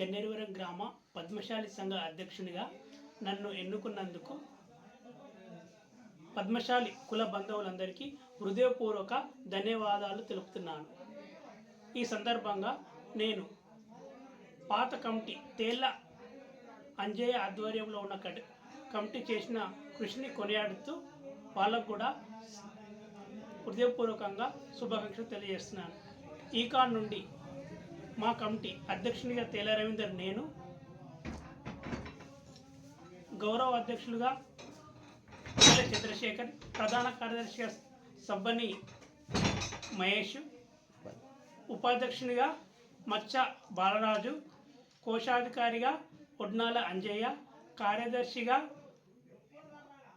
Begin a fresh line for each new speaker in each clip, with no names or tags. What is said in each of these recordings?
గన్నేరువరం గ్రామ పద్మశాలి సంఘ అధ్యక్షునిగా నన్ను ఎన్నుకున్నందుకు పద్మశాలి కుల బంధువులందరికీ హృదయపూర్వక ధన్యవాదాలు తెలుపుతున్నాను. ఈ సందర్భంగా నేను పాత కమిటీ తేళ్ళ అంజయ్య ఆధ్వర్యంలో ఉన్న కట్- కమిటీ చేసిన కృషిని కొనియాడుతూ వాళ్ళకు కూడా హృదయపూర్వకంగా శుభాకాంక్షలు తెలియజేస్తున్నాను. ఈ నుండి మా కమిటీ అధ్యక్షునిగా తేల రవీందర్ నేను గౌరవ అధ్యక్షులుగా తేల చంద్రశేఖర్ ప్రధాన కార్యదర్శిగా సబ్బని మహేష్ ఉపాధ్యక్షునిగా మచ్చ బాలరాజు కోశాధికారిగా ఒడ్నాల అంజయ్య కార్యదర్శిగా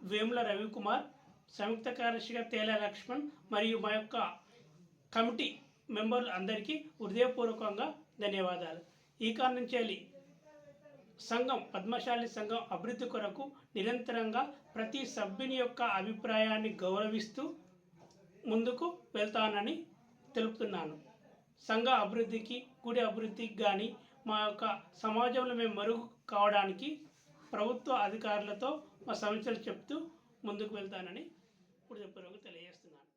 వేముల రవికుమార్ సంయుక్త కార్యదర్శిగా తేల లక్ష్మణ్ మరియు మా యొక్క కమిటీ మెంబర్లు అందరికీ హృదయపూర్వకంగా ధన్యవాదాలు. ఈ కారణం నుంచి సంఘం పద్మశాలి సంఘం అభివృద్ధి కొరకు నిరంతరంగా ప్రతి సభ్యుని యొక్క అభిప్రాయాన్ని గౌరవిస్తూ ముందుకు వెళ్తానని తెలుపుతున్నాను. సంఘ అభివృద్ధికి గుడి అభివృద్ధికి కానీ మా యొక్క సమాజంలో మేము మరుగు కావడానికి ప్రభుత్వ అధికారులతో మా సమస్యలు చెప్తూ ముందుకు వెళ్తానని హృదయపూర్వకంగా తెలియజేస్తున్నాను.